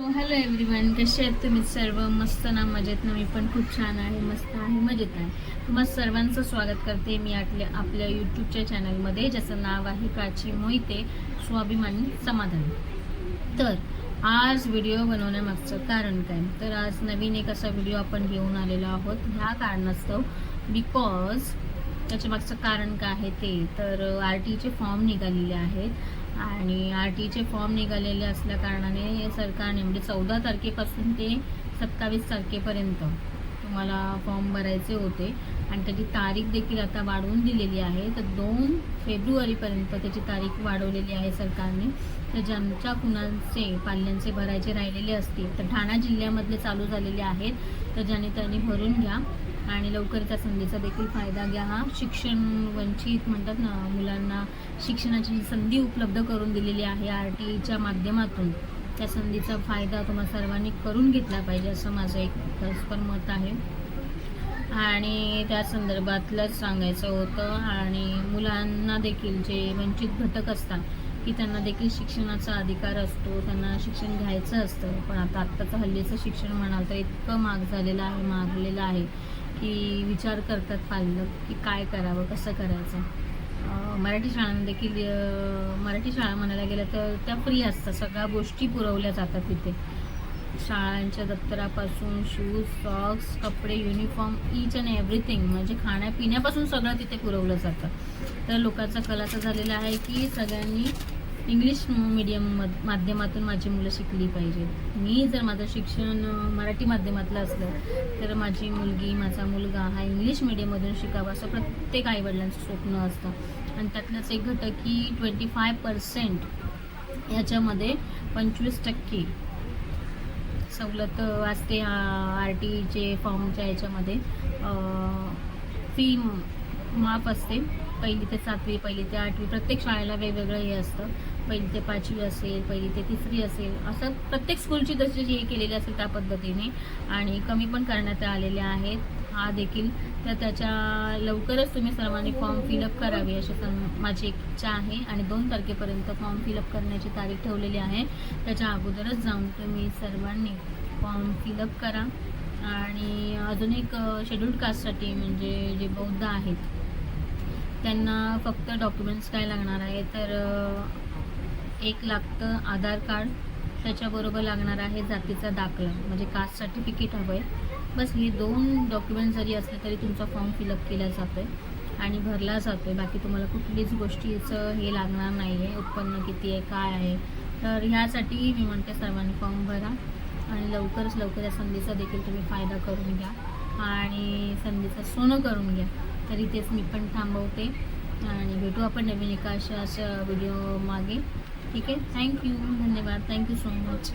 Hello everyone कसे आहेत तुम्ही सर्व? मस्त ना मजेत ना? मी पण खूप छान आहे मस्त आहे मजेत आहे. तुम्हा सर्वांचं स्वागत करते मी आपल्या आपल्या यूट्यूबच्या चॅनलमध्ये ज्याचं नाव आहे प्राची मोहिते स्वाभिमानी समाधान. तर आज व्हिडिओ बनवण्यामागचं कारण काय? तर आज नवीन एक असा व्हिडिओ आपण घेऊन आलेलो आहोत. ह्या कारणास्तव बिकॉज त्याच्या मागचं कारण काय आहे ते. तर आर टीचे फॉर्म निघालेले आहेत. आणि आर टीचे फॉर्म निघालेले असल्या कारणाने सरकारने म्हणजे चौदा तारखेपासून ते सत्तावीस तारखेपर्यंत तुम्हाला फॉर्म भरायचे होते. आणि त्याची तारीख देखील आता वाढवून दिलेली आहे. तर दोन फेब्रुवारीपर्यंत त्याची तारीख वाढवलेली आहे सरकारने. तर ज्यांच्या कुणाचे पाल्यांचे भरायचे राहिलेले असतील तर ठाणा जिल्ह्यामधले चालू झालेले आहेत. तर ज्याने त्यांनी भरून घ्या आणि लवकर त्या संधीचा देखील फायदा घ्या. हा शिक्षण वंचित म्हणतात ना मुलांना शिक्षणाची संधी उपलब्ध करून दिलेली आहे आर टी ईच्या माध्यमातून. त्या संधीचा फायदा तुम्हाला सर्वांनी करून घेतला पाहिजे असं माझं एक परस्पर मत आहे. आणि त्या संदर्भातलंच सांगायचं होतं आणि मुलांना देखील जे वंचित घटक असतात की त्यांना देखील शिक्षणाचा अधिकार असतो त्यांना शिक्षण घ्यायचं असतं. पण आता आत्ताचं हल्लीचं शिक्षण म्हणाल तर इतकं महाग झालेलं आहे मागलेलं आहे की विचार करतात पालक की काय करावं कसं करायचं? मराठी शाळांना देखील मराठी शाळा म्हणायला गेलं तर त्या फ्री असतात सगळ्या गोष्टी पुरवल्या जातात तिथे. शाळांच्या दप्तरापासून शूज सॉक्स कपडे युनिफॉर्म ईच अँड एव्हरीथिंग म्हणजे खाण्यापिण्यापासून सगळं तिथे पुरवलं जातं. तर लोकांचा कल असा झालेला आहे की सगळ्यांनी इंग्लिश मीडियम माध्यमातून माझी मुलं शिकली पाहिजेत मी जर माझं शिक्षण मराठी माध्यमातलं असलं तर माझी मुलगी माझा मुलगा हा इंग्लिश मीडियममधून शिकावा असं प्रत्येक आईवडिलांचं स्वप्न असतं. आणि त्यातलंच एक घटक की ट्वेंटी फाय पर्सेंट ह्याच्यामध्ये पंचवीस टक्के सवलत असते आर टीचे फॉर्मच्या याच्यामध्ये. फी माफ असते. पहिली ते सातवी पहिली ते आठवी प्रत्येक शाळेला वेगवेगळं हे असतं. पहिली ते पाचवी असेल पहिली ते तिसरी असेल असं प्रत्येक स्कूलची जशी हे केलेली असेल त्या पद्धतीने. आणि कमी पण करण्यात आलेले आहेत. हा देखील तर त्याच्या लवकरच तुम्ही सर्वांनी फॉर्म फिलअप करावे अशी माझी एक इच्छा आहे. आणि दोन तारखेपर्यंत फॉर्म फिलअप करण्याची तारीख ठेवलेली आहे. त्याच्या अगोदरच जाऊन तुम्ही सर्वांनी फॉर्म फिलअप करा. आणि अजून एक शेड्यूल्ड कास्टसाठी म्हणजे जे बौद्ध आहेत त्यांना फक्त डॉक्युमेंट्स काय लागणार आहे तर एक लागतं आधार कार्ड त्याच्याबरोबर लागणार आहे जातीचा दाखला म्हणजे कास्ट सर्टिफिकेट हवं आहे बस हे दोन डॉक्युमेंट जरी असले तरी तुमचा फॉर्म फिलअप केला जातो आहे आणि भरला जातो आहे बाकी तुम्हाला कुठलीच गोष्टीचं हे लागणार नाही आहे उत्पन्न किती आहे काय आहे. तर ह्यासाठी मी म्हणते सर्वांनी फॉर्म भरा आणि लवकरच लवकर या संधीचा देखील तुम्ही फायदा करून घ्या आणि संधीचं सोनं करून घ्या. तर इथेच मी पण थांबवते. आणि भेटू आपण नवीन एका अशा अशा व्हिडिओ मागे. ठीक आहे? थँक्यू धन्यवाद. Thank you so much